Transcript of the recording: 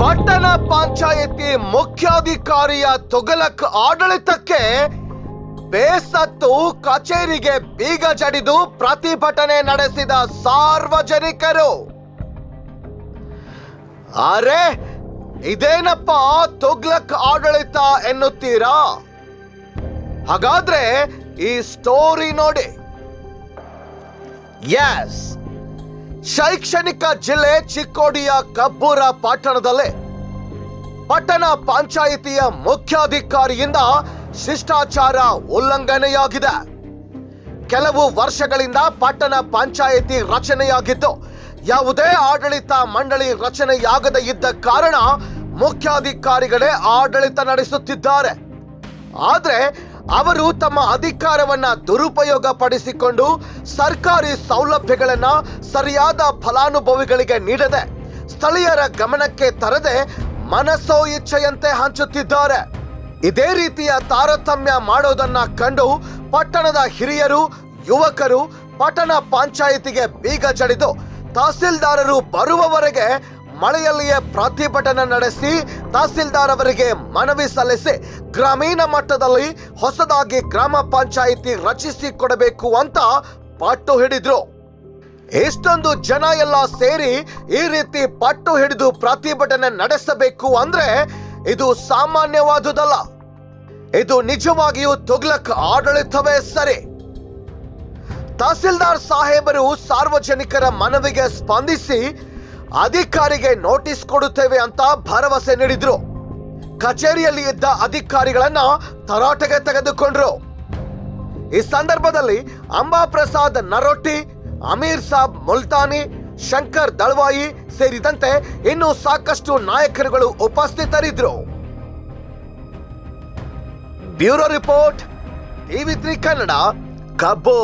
ಪಟ್ಟಣ ಪಂಚಾಯತಿ ಮುಖ್ಯಾಧಿಕಾರಿಯ ತೊಗಲಕ್ ಆಡಳಿತಕ್ಕೆ ಬೇಸತ್ತು ಕಚೇರಿಗೆ ಬೀಗ ಜಡಿದು ಪ್ರತಿಭಟನೆ ನಡೆಸಿದ ಸಾರ್ವಜನಿಕರು. ಅರೆ, ಇದೇನಪ್ಪ ತುಗ್ಲಕ್ ಆಡಳಿತ ಎನ್ನುತ್ತೀರಾ? ಹಾಗಾದ್ರೆ ಈ ಸ್ಟೋರಿ ನೋಡಿ. ಎಸ್ ಶೈಕ್ಷಣಿಕ ಜಿಲ್ಲೆ ಚಿಕ್ಕೋಡಿಯ ಕಬ್ಬೂರ ಪಟ್ಟಣದಲ್ಲಿ ಪಟ್ಟಣ ಪಂಚಾಯಿತಿಯ ಮುಖ್ಯಾಧಿಕಾರಿಯಿಂದ ಶಿಷ್ಟಾಚಾರ ಉಲ್ಲಂಘನೆಯಾಗಿದೆ. ಕೆಲವು ವರ್ಷಗಳಿಂದ ಪಟ್ಟಣ ಪಂಚಾಯಿತಿ ರಚನೆಯಾಗಿದ್ದು, ಯಾವುದೇ ಆಡಳಿತ ಮಂಡಳಿ ರಚನೆಯಾಗದೇ ಇದ್ದ ಕಾರಣ ಮುಖ್ಯಾಧಿಕಾರಿಗಳೇ ಆಡಳಿತ ನಡೆಸುತ್ತಿದ್ದಾರೆ. ಆದ್ರೆ ಅವರು ತಮ್ಮ ಅಧಿಕಾರವನ್ನ ದುರುಪಯೋಗ ಪಡಿಸಿಕೊಂಡು ಸರ್ಕಾರಿ ಸೌಲಭ್ಯಗಳನ್ನ ಸರಿಯಾದ ಫಲಾನುಭವಿಗಳಿಗೆ ನೀಡದೆ ಸ್ಥಳೀಯರ ಗಮನಕ್ಕೆ ತರದೆ ಮನಸ್ಸೋ ಇಚ್ಛೆಯಂತೆ ಹಂಚುತ್ತಿದ್ದಾರೆ. ಇದೇ ರೀತಿಯ ತಾರತಮ್ಯ ಮಾಡೋದನ್ನ ಕಂಡು ಪಟ್ಟಣದ ಹಿರಿಯರು, ಯುವಕರು ಪಟ್ಟಣ ಪಂಚಾಯಿತಿಗೆ ಬೀಗ ಜಡಿದು ತಹಸೀಲ್ದಾರರು ಬರುವವರೆಗೆ ಮಳೆಯಲ್ಲಿಯೇ ಪ್ರತಿಭಟನೆ ನಡೆಸಿ ತಹಸೀಲ್ದಾರ್ ಅವರಿಗೆ ಮನವಿ ಸಲ್ಲಿಸಿ ಗ್ರಾಮೀಣ ಮಟ್ಟದಲ್ಲಿ ಹೊಸದಾಗಿ ಗ್ರಾಮ ಪಂಚಾಯಿತಿ ರಚಿಸಿ ಕೊಡಬೇಕು ಅಂತ ಪಟ್ಟು ಹಿಡಿದ್ರು. ಇಷ್ಟೊಂದು ಜನ ಎಲ್ಲ ಸೇರಿ ಈ ರೀತಿ ಪಟ್ಟು ಹಿಡಿದು ಪ್ರತಿಭಟನೆ ನಡೆಸಬೇಕು ಅಂದ್ರೆ ಇದು ಸಾಮಾನ್ಯವಾದುದಲ್ಲ. ಇದು ನಿಜವಾಗಿಯೂ ತುಗ್ಲಕ್ ಆಡಳಿತವೇ ಸರಿ. ತಹಸೀಲ್ದಾರ್ ಸಾಹೇಬರು ಸಾರ್ವಜನಿಕರ ಮನವಿಗೆ ಸ್ಪಂದಿಸಿ ಅಧಿಕಾರಿಗೆ ನೋಟಿಸ್ ಕೊಡುತ್ತೇವೆ ಅಂತ ಭರವಸೆ ನೀಡಿದ್ರು. ಕಚೇರಿಯಲ್ಲಿ ಇದ್ದ ಅಧಿಕಾರಿಗಳನ್ನ ತರಾಟೆಗೆ ತೆಗೆದುಕೊಂಡ್ರು. ಈ ಸಂದರ್ಭದಲ್ಲಿ ಅಂಬಾ ಪ್ರಸಾದ್ ನರೋಟಿ ಅಮೀರ್ ಸಾಬ್ ಮುಲ್ತಾನಿ, ಶಂಕರ್ ದಳ್ವಾಯಿ ಸೇರಿದಂತೆ ಇನ್ನೂ ಸಾಕಷ್ಟು ನಾಯಕರುಗಳು ಉಪಸ್ಥಿತರಿದ್ರು. Bureau report, TV three Kannada, ಕಬ್ಬು.